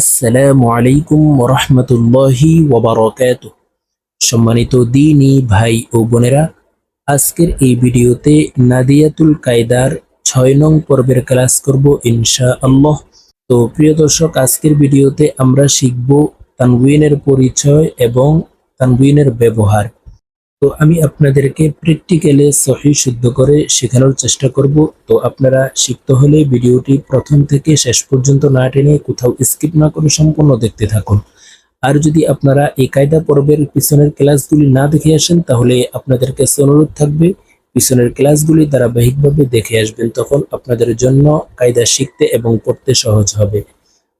আসসালামু আলাইকুম রহমতুল্লাহি ওবরকাত সম্মানিত দিনী ভাই ও বোনেরা, আজকের এই ভিডিওতে নাদিয়াতুল কায়দার ছয় নং পর্বের ক্লাস করব ইনশা আল্লাহ তো প্রিয় দর্শক, আজকের ভিডিওতে আমরা শিখব তানবিনের পরিচয় এবং তানবিনের ব্যবহার। তো আমি আপনাদেরকে প্র্যাকটিক্যালে সহি শুদ্ধ করে শেখানোর চেষ্টা করব। তো আপনারা শিখতে হলে ভিডিওটি প্রথম থেকে শেষ পর্যন্ত না টেনে কোথাও স্কিপ না করে সম্পূর্ণ দেখতে থাকুন। আর যদি আপনারা এই কায়দা পর্বের পিছনের ক্লাসগুলি না দেখে আসেন, তাহলে আপনাদের কাছে অনুরোধ থাকবে, পিছনের ক্লাসগুলি ধারাবাহিকভাবে দেখে আসবেন, তখন আপনাদের জন্য কায়দা শিখতে এবং পড়তে সহজ হবে।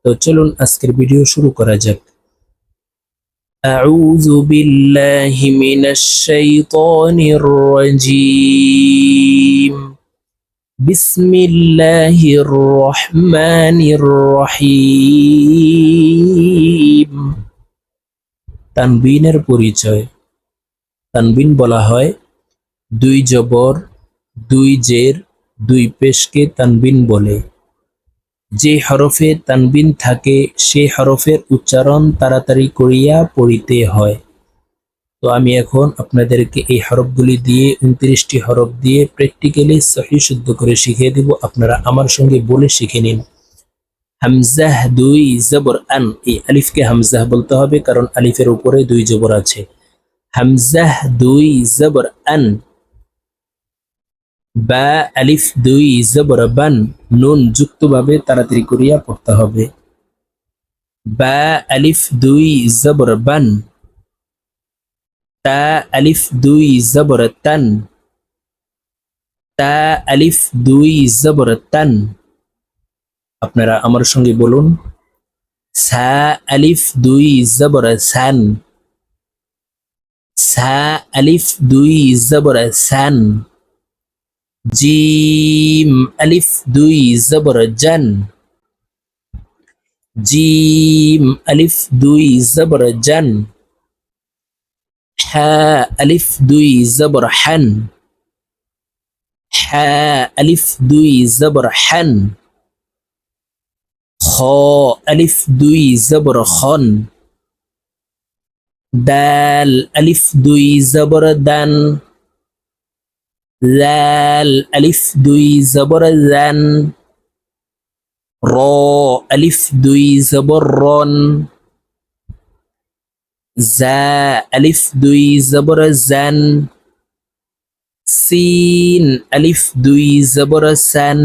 তো চলুন আজকের ভিডিও শুরু করা যাক। أعوذ بالله من الشيطان الرجيم بسم الله الرحمن الرحيم তানবিনের পরিচয় তানবিন বলা হয় দুই জবর দুই জের দুই পেশকে তানবিন বলে যে হরফে তানবিন থাকে, সে হরফের উচ্চারণ তাড়াতাড়ি করিয়া পড়িতে হয়। তো আমি এখন আপনাদেরকে এই হরফগুলি দিয়ে, উনত্রিশটি হরফ দিয়ে প্র্যাকটিক্যালি সহি শুদ্ধ করে শিখিয়ে দিব। আপনারা আমার সঙ্গে বলে শিখে নিন। হামজাহ দুই জবর আন, এই আলিফকে হামজাহ বলতে হবে, কারণ আলিফের উপরে দুই জবর আছে। হামজাহ দুই জবর আন বা আলিফ দুই জবর বান নুন যুক্তভাবে তাড়াতাড়ি করিয়া পড়তে হবে। বা আলিফ দুই জবর বান তা আলিফ দুই জবর তান তা আলিফ দুই জবর তান আপনারা আমার সঙ্গে বলুন। সা আলিফ দুই জবর সান সা আলিফ দুই জবর সান জিম আলিফ দুই জবর জান জিম আলিফ দুই জবর জান হা আলিফ দুই জবর হান হা আলিফ দুই জবর হান খ আলিফ দুই জবর খন দাল আলিফ দুই জবর দান লাল আলিফ দুই জবর জান র আলিফ দুই জবর রন জা আলিফ দুই জবর জান সিন আলিফ দুই জবর সান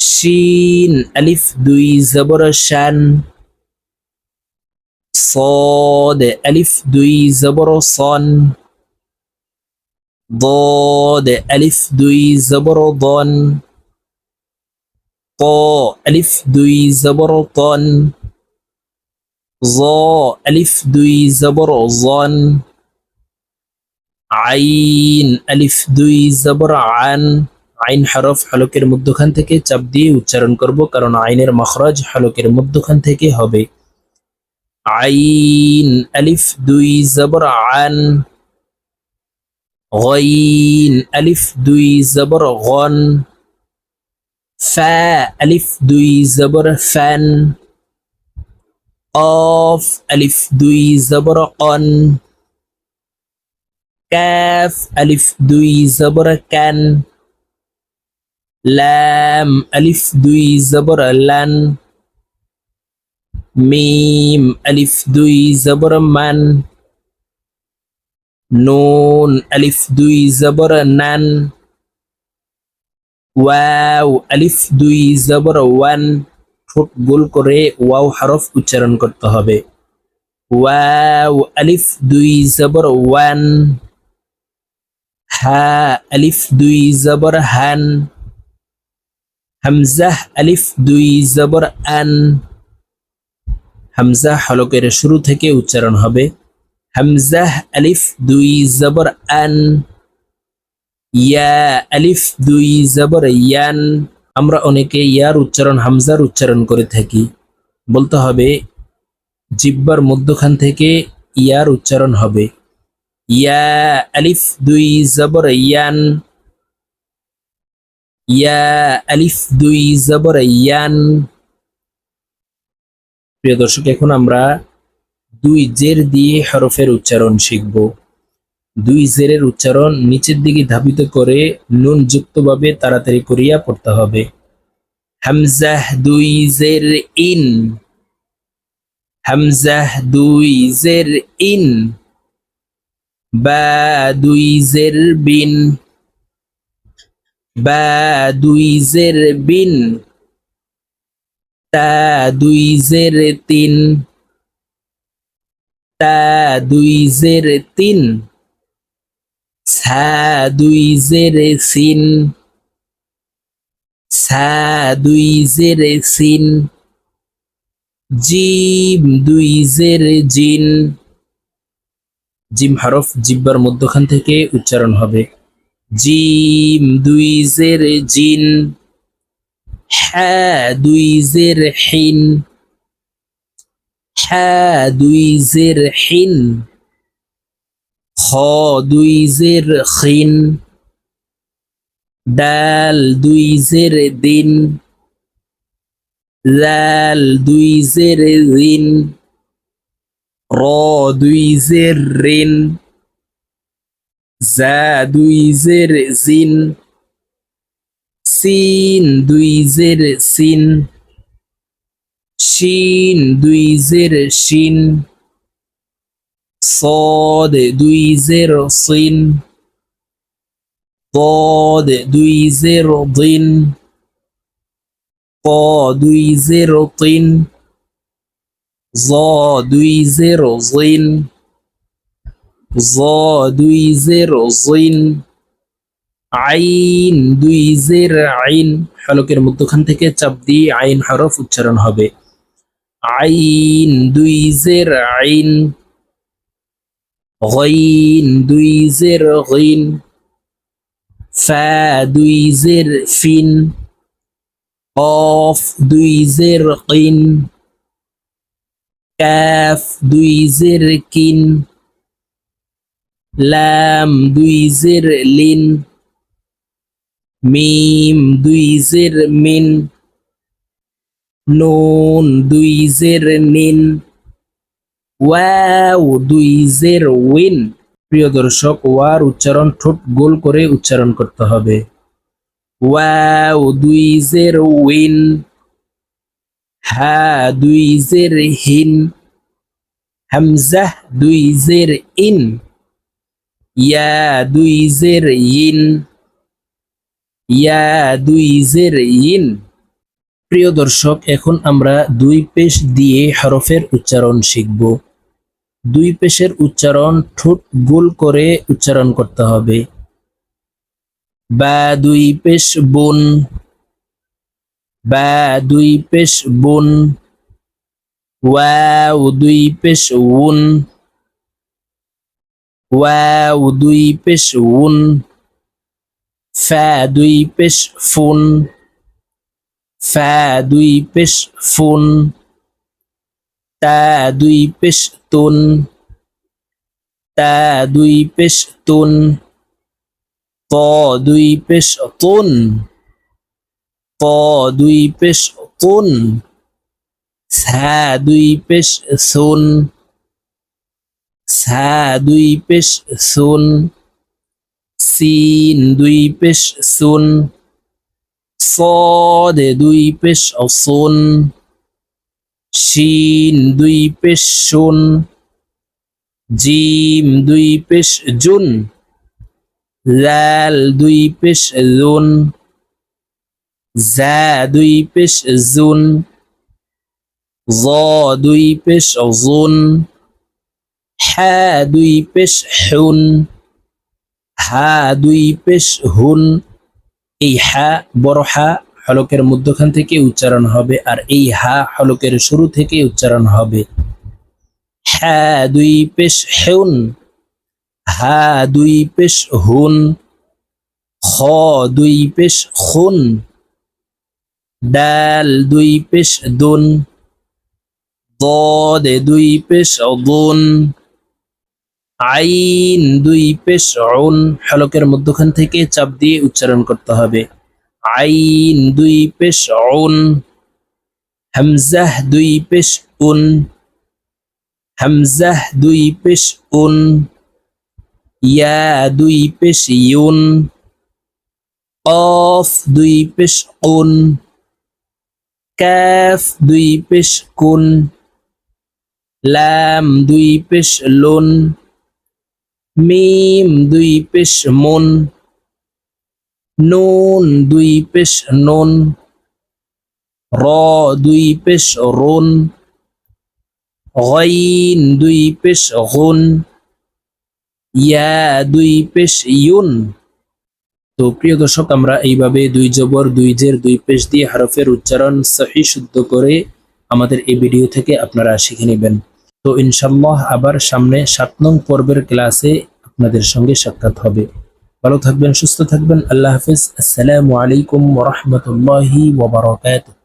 শিন আলিফ দুই জবর শান صاد ألف দুই জবর صن ضاد ألف দুই জবর ضن ط ألف দুই জবর طن ظ ألف দুই জবর ظن আইন আলিফ দুই জবর আন আইন হরফ হলকের মধ্যখান থেকে চাপ দিয়ে উচ্চারণ করব কারণ আইনের মখরাজ হলকের মধ্যখান থেকে হবে আইন আলিফ দুই জবর আন غين ألف দুই জবর غن فا ألف দুই জবর ফান قاف ألف দুই জবর قن كاف ألف দুই জবর كان لام ألف দুই জবর لن মিম ألف দুই জবর মান নুন আলিফ দুই জবর নান ওয়াও আলিফ দুই জবর ওয়ান ঠোঁট গোল করে ওয়াও হরফ উচ্চারণ করতে হবে। ওয়াও আলিফ দুই জবর ওয়ান হা আলিফ দুই জবর হান হামজাহ আলিফ দুই জবর আন হামজা হলকের শুরু থেকে উচ্চারণ হবে। হামজাহ আলিফ দুই জবর আন। ইয়া আলিফ, দুই জবর ইয়ান। আমরা অনেকে ইয়ার উচ্চারণ, হামজার উচ্চারণ করে থাকি। বলতে হবে, জিব্বার মধ্যখান থেকে ইয়ার উচ্চারণ হবে। ইয়া আলিফ, দুই জবর ইয়ান। ইয়া আলিফ, দুই জবর ইয়ান। প্রিয় দর্শক, এখন আমরা দুই জের দিয়ে হরফের উচ্চারণ শিখব। দুই জেরের উচ্চারণ নিচের দিকে ধাবিত করে নুন যুক্তভাবে তাড়াতাড়ি করিয়া পড়তে হবে। হামজাহ দুই জের ইন। হামজাহ দুই জের ইন। বা দুই জের বিন। বা দুই জের বিন। তা দুই জের তিন। তা দুই জের তিন সা দুই জের সিন সা দুই জের সিন, জিম দুই জের জিন। জিম হরফ জিব্বার মধ্যখান থেকে উচ্চারণ হবে। জিম দুই জের জিন হ্যাঁ দুই জের হিন। দুই জের হিন খ দুই জের খিন ডাল দুই জের দিন লাল দুই জের রিন র দুই জের রিন জা দুই জের জিন, সিন দুই জের সিন। শিন দুই জের শিন صاد দুই জের সিন ضاد দুই জের দিন ق দুই জের তিন ظ দুই জের জিন ظ দুই জের জিন আইন দুই জের আইন হলকের মধ্যখান থেকে চাপ দিয়ে আইন হরফ উচ্চারণ হবে আইন দুই জের আইন غين দুই জের غين ফা দুই জের ফিন قاف দুই জের কিন কাফ দুই জের কিন লাম দুই জের লিন মিম দুই জের মিন নুন দুই জের নিন। ওয়াও দুই জের উইন। প্রিয় দর্শক, ওয়ার উচ্চারণ ঠোঁট গোল করে উচ্চারণ করতে হবে। ওয়াও দুই জের উইন। হা দুই জের হিন। হামজাহ দুই জের ইন। ইয়া দুই জের ইন। ইয়া দুই জের ইন। প্রিয় দর্শক, এখন আমরা দুই পেশ দিয়ে হরফের উচ্চারণ শিখব। দুই পেশের উচ্চারণ ঠোঁট গোল করে উচ্চারণ করতে হবে। বা দুই পেশ বোন, বা দুই পেশ বুন, ওয়াও দুই পেশ উন, ওয়াও দুই পেশ উন, ফা দুই পেশ ফুন। ফা দুই পেশ ফুন, তা দুই পেশ তুন, তা দুই পেশ তুন ত দুই পেশ তুন ত দুই পেশ তুন দুই পেশ সুন দুই পেশ সুন, সিন দুই পেশ সুন সদে দুই পেশ অসন, শিন দুই পেশ শোন, জিম দুই পেশ জুন লাল দুই পেশ জুন জা দুই পেশ জুন, জ দুই পেশ জুন হা দুই পেশ হুন হা দুই পেশ হুন। এই হা বড় হা হলকের মধ্যখান থেকে উচ্চারণ হবে আর এই হা হলকের শুরু থেকে উচ্চারণ হবে হা দুই পেশ হেউন হা দুই পেশ হুন খ দুই পেশ খুন ডাল দুই পেশ দুন ضاد দুই পেশ দুন আইন দুই পেশ উন হলকের মধ্যখান থেকে চাপ দিয়ে উচ্চারণ করতে হবে। আইন দুই পেশ উন হামজাহ দুই পেশ উন হামজাহ দুই পেশ উন ইয়া দুই পেশ ইউন কফ দুই পেশ কুন কাফ দুই পেশ কুন লাম দুই পেশ লুন মিম দুই পেশ মন, নুন দুই পেশ নুন, র দুই পেশ রুন, গইন দুই পেশ গুন, ইয়া দুই পেশ ইউন। তো প্রিয় দর্শক, আমরা এইভাবে দুই জবর, দুই জের, দুই পেশ দিয়ে হরফের উচ্চারণ সহি শুদ্ধ করে আমাদের এই ভিডিও থেকে আপনারা শিখে নেবেন। তো ইনশাল্লাহ আবার সামনে সাত নং পর্বের ক্লাসে আপনাদের সঙ্গে সাক্ষাৎ হবে। ভালো থাকবেন, সুস্থ থাকবেন। আল্লাহ হাফিজ। আসসালামু আলাইকুম ওরহমতুল্লাহি ওবরাকাতুহ